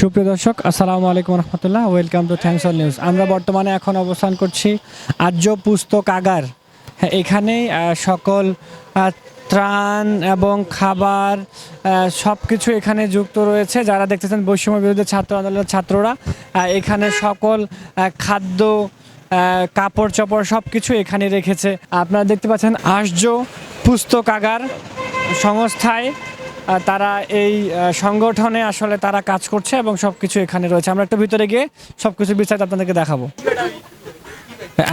সুপ্রিয় দর্শক আসসালামু আলাইকুম রহমতুল্লাহ welcome to thanks all news আমরা বর্তমানে এখন অবস্থান করছি আর্য পুস্তক আগার। হ্যাঁ, এখানেই সকল ত্রাণ এবং খাবার সব কিছু এখানে যুক্ত রয়েছে। যারা দেখতেছেন বৈষম্য বিরোধী ছাত্র আন্দোলনের ছাত্ররা এখানে সকল খাদ্য কাপড় চোপড় সব কিছু এখানে রেখেছে। আপনারা দেখতে পাচ্ছেন আর্য পুস্তকাগার সংস্থায় তারা এই সংগঠনে আসলে তারা কাজ করছে এবং সব কিছু এখানে রয়েছে। আমরা একটু ভিতরে গিয়ে সব কিছু বিস্তারিত আপনাদেরকে দেখাবো।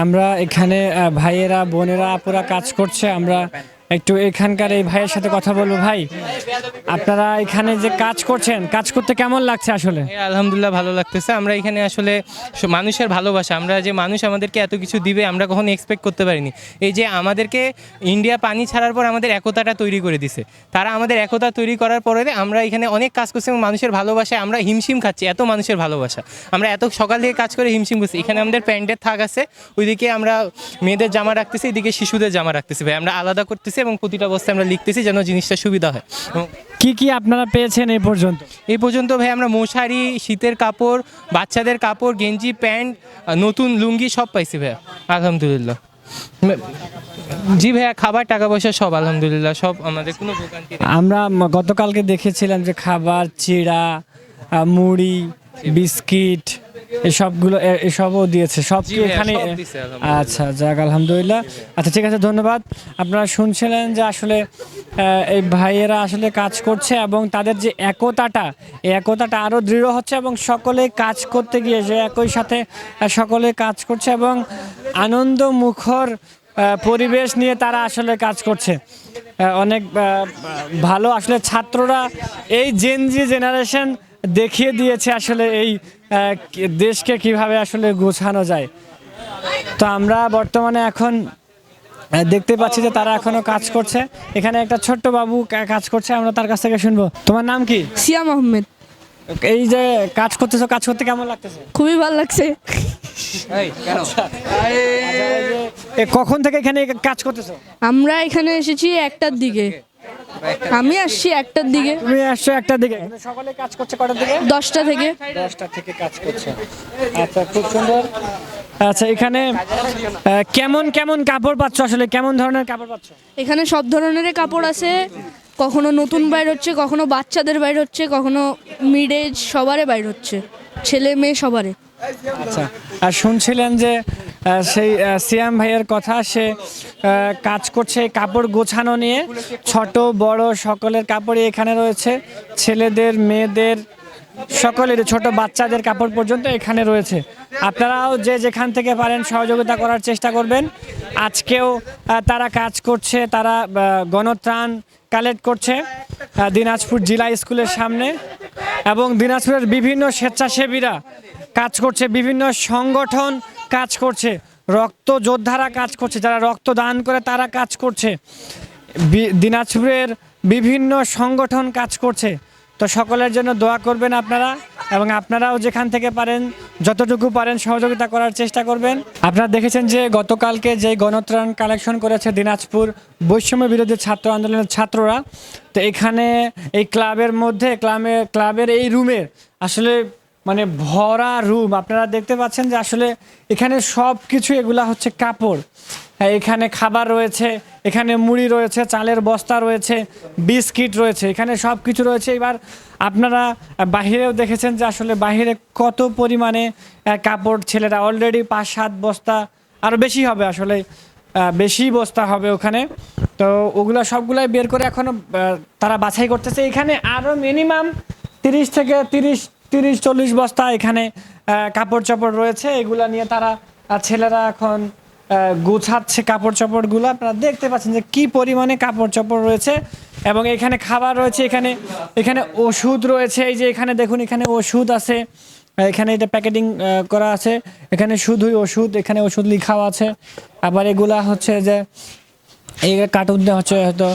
আমরা এখানে ভাইয়েরা, বোনেরা আপুরা কাজ করছে। আমরা একটু এখানকার এই ভাইয়ের সাথে কথা বলব, ভাই। আপনারা এখানে যে কাজ করছেন, কাজ করতে কেমন লাগছে আসলে? আলহামদুলিল্লাহ ভালো লাগতেছে। আমরা এখানে আসলে মানুষের ভালোবাসা, আমরা যে মানুষ আমাদেরকে এত কিছু দিবে, আমরা কখনো এক্সপেক্ট করতে পারিনি। এই যে আমাদেরকে ইন্ডিয়া পানি ছাড়ার পর আমাদের একতাটা তৈরি করে দিছে। তারা আমাদের একতা তৈরি করার পরে আমরা এখানে অনেক কাজ করছি এবং মানুষের ভালোবাসায় আমরা হিমশিম খাচ্ছি, এত মানুষের ভালোবাসা। আমরা এত সকাল থেকে কাজ করে হিমশিম করছি এখানে আমাদের প্যান্টের থাক আছে, ওইদিকে আমরা মেয়েদের জামা রাখতেছি, এদিকে শিশুদের জামা রাখতেছি, ভাই। আমরা আলাদা করতেছি। এবং প্রতিটা অবস্থায় আমরা লিখতেছি যেন জিনিসটা সুবিধা হয়। কি কি আপনারা পেয়েছেন এই পর্যন্ত? এই পর্যন্ত ভাই আমরা মশারি শীতের কাপড় বাচ্চাদের কাপড় গেঞ্জি প্যান্ট নতুন লুঙ্গি সব পাইছি ভাইয়া। আলহামদুলিল্লাহ। জি ভাইয়া খাবার টাকা পয়সা সব আলহামদুলিল্লাহ সব আমাদের কোনো আমরা গতকালকে দেখেছিলাম যে খাবার চিড়া মুড়ি বিস্কিট এসবগুলো এসবও দিয়েছে সব কি এখানে? আচ্ছা যাক আলহামদুলিল্লাহ। আচ্ছা ঠিক আছে ধন্যবাদ। আপনারা শুনছিলেন যে আসলে এই ভাইয়েরা আসলে কাজ করছে এবং তাদের যে একতাটা এই একতাটা আরও দৃঢ় হচ্ছে এবং সকলে কাজ করতে গিয়ে যে একই সাথে সকলে কাজ করছে এবং আনন্দ মুখর পরিবেশ নিয়ে তারা আসলে কাজ করছে। অনেক ভালো আসলে ছাত্ররা এই জেনজি জেনারেশন দেখিয়ে দিয়েছে আসলে এই দেশকে কীভাবে আসলে গোছানো যায়। তো আমরা বর্তমানে এখন দেখতে পাচ্ছি যে তারা এখনও কাজ করছে। এখানে একটা ছোট্ট বাবু কাজ করছে আমরা তার কাছ থেকে শুনব। তোমার নাম কি? সিয়াম আহমেদ এই যে কাজ করতেছো কাজ করতে কেমন লাগতেছে? খুবই ভালো লাগছে। কখন থেকে এখানে কাজ করতেছো? আমরা এখানে এসেছি একটার দিকে। আমি আসছি একটার দিকে। তুমি আসছো একটা দিকে। সকলে কাজ করছে কটার দিকে? দশটা থেকে। দশটা থেকে কাজ করছে। আচ্ছা খুব সুন্দর। আচ্ছা এখানে কেমন কেমন কাপড় পাচ্ছ আসলে? কেমন ধরনের কাপড় পাচ্ছ? এখানে সব ধরনের কাপড় আছে। কখনো নতুন বাইর হচ্ছে কখনো বাচ্চাদের বাইর হচ্ছে কখনো মিড এজ সবারে বাইর হচ্ছে। ছেলে মেয়ে সবারে। আচ্ছা আর শুনছিলেন যে সেই সিয়াম ভাইয়ের কথা। সে কাজ করছে কাপড় গোছানো নিয়ে। ছোট, বড় সকলের কাপড়ই এখানে রয়েছে। ছেলেদের, মেয়েদের, সকলের, ছোট বাচ্চাদের কাপড় পর্যন্ত এখানে রয়েছে। আপনারাও যে যেখান থেকে পারেন সহযোগিতা করার চেষ্টা করবেন। আজকেও তারা কাজ করছে, তারা গণত্রাণ কালেক্ট করছে দিনাজপুর জেলা স্কুলের সামনে। এবং দিনাজপুরের বিভিন্ন স্বেচ্ছাসেবীরা কাজ করছে বিভিন্ন সংগঠন, কাজ করছে। রক্ত যোদ্ধারা কাজ করছে, যারা রক্ত দান করে তারা কাজ করছে। দিনাজপুরের বিভিন্ন সংগঠন কাজ করছে। তো সকলের জন্য দোয়া করবেন আপনারা এবং আপনারাও যেখান থেকে পারেন, যতটুকু পারেন সহযোগিতা করার চেষ্টা করবেন। আপনারা দেখেছেন যে গতকালকে যে গণত্রাণ কালেকশন করেছে দিনাজপুর বৈষম্য বিরোধী ছাত্র আন্দোলনের ছাত্ররা, তো এখানে এই ক্লাবের মধ্যে ক্লাবে ক্লাবের এই রুমের আসলে মানে ভরা রুম। আপনারা দেখতে পাচ্ছেন যে আসলে এখানে সব কিছু এগুলা হচ্ছে কাপড়। হ্যাঁ, এখানে খাবার রয়েছে এখানে মুড়ি রয়েছে চালের বস্তা রয়েছে বিস্কিট রয়েছে এখানে সব কিছু রয়েছে। এবার আপনারা বাহিরেও দেখেছেন যে আসলে বাহিরে কত পরিমাণে কাপড় ছেলেরা অলরেডি পাঁচ সাত বস্তা আরও বেশি হবে আসলে বেশি বস্তা হবে ওখানে। তো ওগুলো সবগুলাই বের করে এখনও তারা বাছাই করতেছে। এখানে আরও মিনিমাম তিরিশ থেকে তিরিশ তিরিশ, চল্লিশ বস্তা এখানে কাপড় চোপড় রয়েছে। এগুলা নিয়ে তারা ছেলেরা এখন গুছাচ্ছে কাপড় চোপড়গুলো আপনারা দেখতে পাচ্ছেন যে কি পরিমাণে কাপড় চোপড় রয়েছে এবং এখানে খাবার রয়েছে, এখানে এখানে ওষুধ রয়েছে। এই যে এখানে দেখুন, এখানে ওষুধ আছে। এখানে এটা প্যাকেটিং করা আছে। এখানে শুধুই ওষুধ, এখানে ওষুধ লিখাও আছে। আবার এগুলা হচ্ছে যে, এই কার্টুন হচ্ছে হয়তো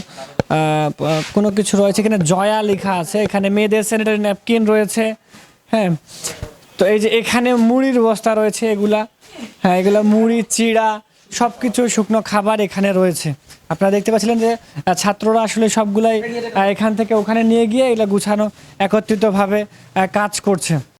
কোনো কিছু রয়েছে এখানে জয়া লেখা আছে। এখানে মেয়েদের স্যানিটারি ন্যাপকিন রয়েছে। হ্যাঁ তো এই যে এখানে মুড়ির বস্তা রয়েছে এগুলা। হ্যাঁ এগুলো মুড়ি, চিড়া সব কিছু শুকনো খাবার এখানে রয়েছে। আপনারা দেখতে পাচ্ছিলেন যে ছাত্ররা আসলে সবগুলাই এখান থেকে ওখানে নিয়ে গিয়ে এগুলো গুছানো একত্রিতভাবে কাজ করছে।